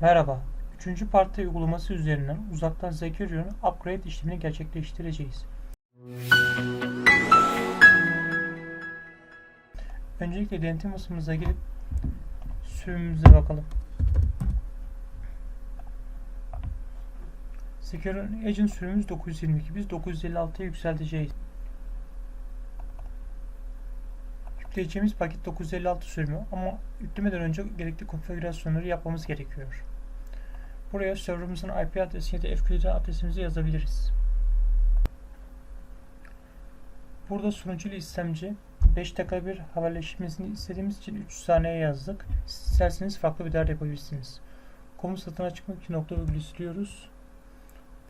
Merhaba. 3. parti uygulaması üzerinden uzaktan Zekerion upgrade işlemini gerçekleştireceğiz. Öncelikle denetim masamıza girip sürümümüze bakalım. Zekerion Agent sürümümüz 922. Biz 956'ya yükselteceğiz. Yükleyeceğimiz paket 956 sürümü ama yüklemeden önce gerekli konfigürasyonları yapmamız gerekiyor. Buraya serverımızın IP adresi ya da FQDN adresimizi yazabiliriz. Burada sunucu ile istemci 5 dakika bir haberleşmesini istediğimiz için 3 saniye yazdık. İsterseniz farklı bir değer yapabilirsiniz. Komut satına çıkmak için nokta virgülü siliyoruz.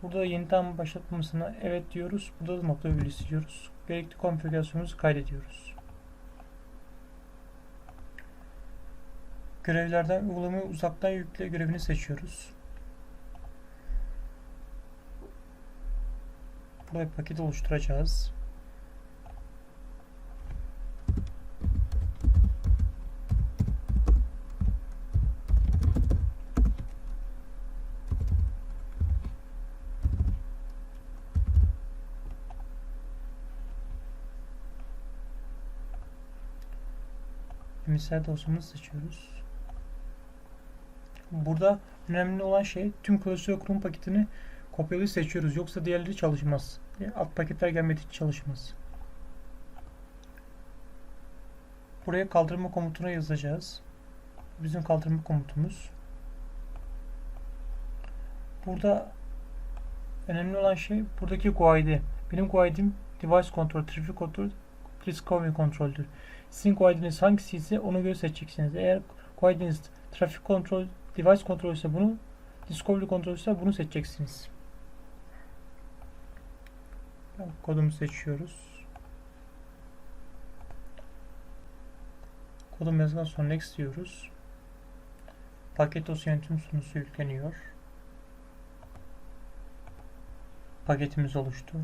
Burada yeniden başlatmasına evet diyoruz. Burada da nokta virgülü siliyoruz. Gerekli konfigürasyonumuzu kaydediyoruz. Görevlerden uygulamayı uzaktan yükle görevini seçiyoruz. Burada bir paket oluşturacağız. Misal dosyamızı seçiyoruz. Burada önemli olan şey tüm klasör kurum paketini kopyalı seçiyoruz. Yoksa diğerleri çalışmaz. Alt paketler gelmediği için çalışmaz. Buraya kaldırma komutuna yazacağız. Bizim kaldırma komutumuz. Burada önemli olan şey buradaki GUID. Benim GUID'im Device Control, Traffic Control, Discovery Control'dür. Sizin GUID'iniz hangisi ise onu göre seçeceksiniz. Eğer GUID'iniz Traffic Control, Device Control ise bunu, Discovery Control ise bunu seçeceksiniz. Kodumuzu seçiyoruz. Kodum yazdıktan sonra next diyoruz. Paket dosya yönetim sunucusu yükleniyor. Paketimiz oluştu.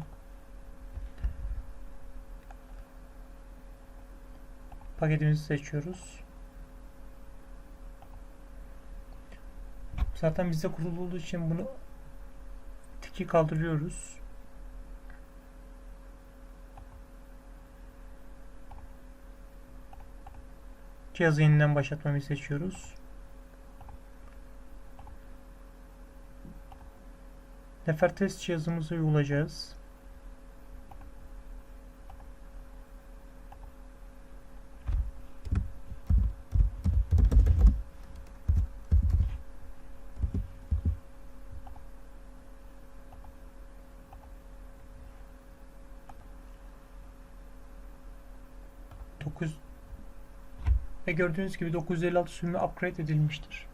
Paketimizi seçiyoruz. Zaten bizde kurulu olduğu için bunu tiki kaldırıyoruz. Cihazı yeniden başlatmamı seçiyoruz. Nefer test cihazımıza yolacağız. 9 ve gördüğünüz gibi 956 sürümü upgrade edilmiştir.